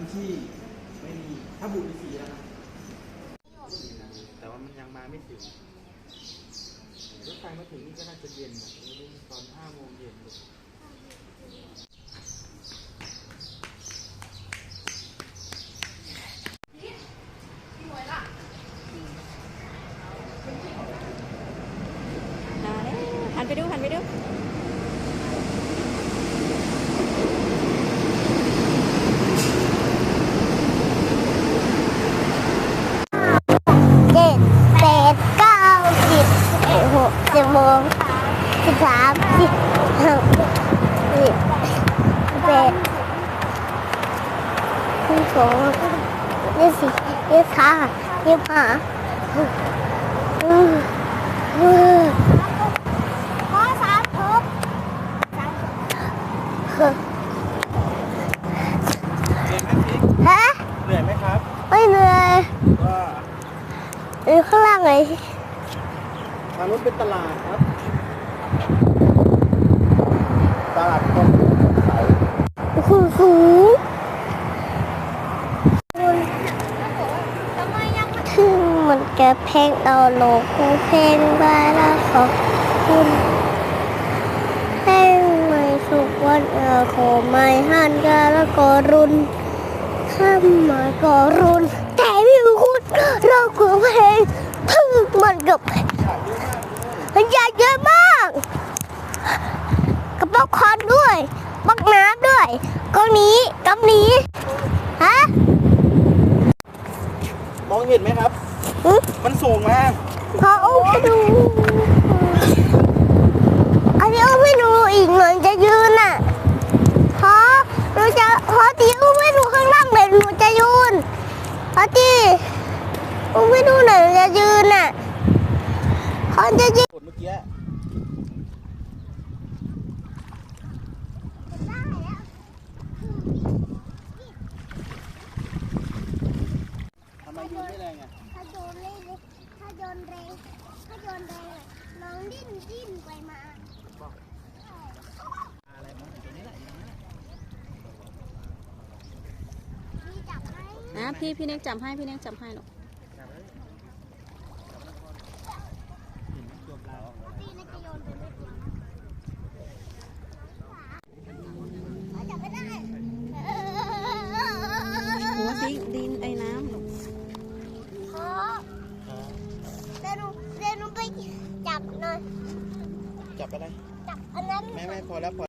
้งที่ไม่มีถ้าบุรีสีนะครับแต่ว่ามันยังมาไม่ถึงรถไฟมาถึงนี่ก็น่าจะเย็นนะตอนห้าโมงเย็นหันไปดูหัน สิบโมงสิบสามสิบห้าสิบแปดสิบสองยี่สิบยี่สิบห้ายี่สิบห้าอืมอืมขอสามทบเหนื่อยไหมพี่ฮะเหนื่อยไหมครับ ไม่เหนื่อยอยู่ข้างล่างไงางนู้นเป็นตลาดครับ ตลาดคนใสสูงสูงถึงมันแกเพลงเอาโลกูเพลงบาลาขอบคุณเพลงไม่สุกวันเออขอไม่หันกาแล้วก็รุนข้ามมาก็รุนแต่ไม่รู้คุณเราคือเพลงพึ่งมันกับมันใหญ่เยอะมาก กระป๋องคอน ด้วยบักน้ำด้วยกองนี้กองนี้ฮะมองเห็นไหมครับอื้อมันสูงมากพออุ้มไปดูอันนี้อุ้มไม่ดูอีกหน่อยจะยืนอะพอหนูจะพอตีอุ้มไม่ดูข้างล่างเลยหนูจะยืนพอตีอุ้มไม่ดูหน่อยหนูจะยืนอะพอจะยืนกดเมื่อกี้ทำไมยืนไม่แรงอะ ถ้าโยนเล่นถ้าโย นแรงถ้าโยนแรงอะน้องดิ้นดิ้นไปมาอะไรมองเห็นตรงนี้แหละอยู่ตรงนี้แหละพี่จับให้นะพี่พี่เน็กจำให้พี่เน็กจำให้หรอกจับไว้ จับหน่อย จับอะไร จับอันนั้น ไม่ไม่พอแล้วพอ